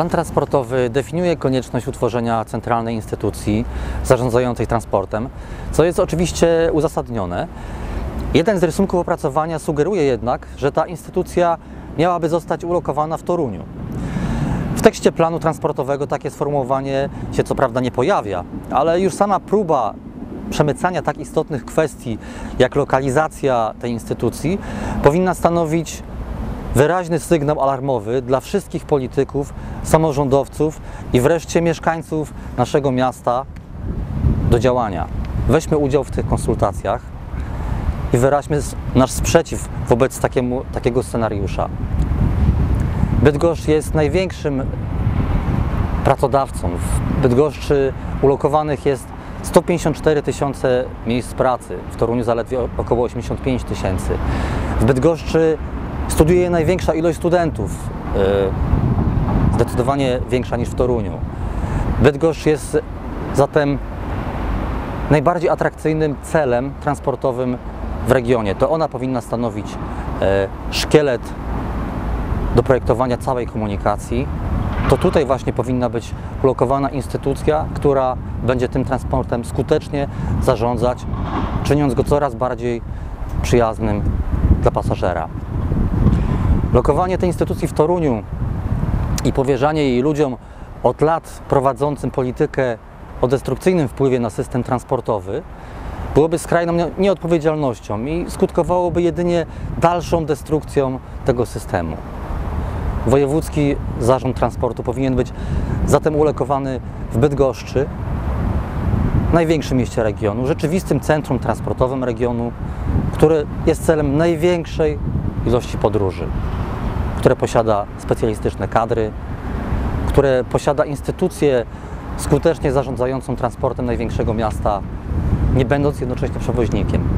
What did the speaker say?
Plan transportowy definiuje konieczność utworzenia centralnej instytucji zarządzającej transportem, co jest oczywiście uzasadnione. Jeden z rysunków opracowania sugeruje jednak, że ta instytucja miałaby zostać ulokowana w Toruniu. W tekście planu transportowego takie sformułowanie się co prawda nie pojawia, ale już sama próba przemycania tak istotnych kwestii jak lokalizacja tej instytucji powinna stanowić wyraźny sygnał alarmowy dla wszystkich polityków, samorządowców i wreszcie mieszkańców naszego miasta do działania. Weźmy udział w tych konsultacjach i wyraźmy nasz sprzeciw wobec takiemu, takiego scenariusza. Bydgoszcz jest największym pracodawcą. W Bydgoszczy ulokowanych jest 154 tysiące miejsc pracy, w Toruniu zaledwie około 85 tysięcy. W Bydgoszczy studiuje największa ilość studentów, yy, zdecydowanie większa niż w Toruniu. Bydgoszcz jest zatem najbardziej atrakcyjnym celem transportowym w regionie. To ona powinna stanowić e, szkielet do projektowania całej komunikacji, to tutaj właśnie powinna być ulokowana instytucja, która będzie tym transportem skutecznie zarządzać, czyniąc go coraz bardziej przyjaznym dla pasażera. Lokowanie tej instytucji w Toruniu i powierzanie jej ludziom od lat prowadzącym politykę o destrukcyjnym wpływie na system transportowy byłoby skrajną nie- nieodpowiedzialnością i skutkowałoby jedynie dalszą destrukcją tego systemu. Wojewódzki Zarząd Transportu powinien być zatem ulokowany w Bydgoszczy, największym mieście regionu, rzeczywistym centrum transportowym regionu, które jest celem największej ilości podróży, które posiada specjalistyczne kadry, które posiada instytucję skutecznie zarządzającą transportem największego miasta, nie będąc jednocześnie przewoźnikiem.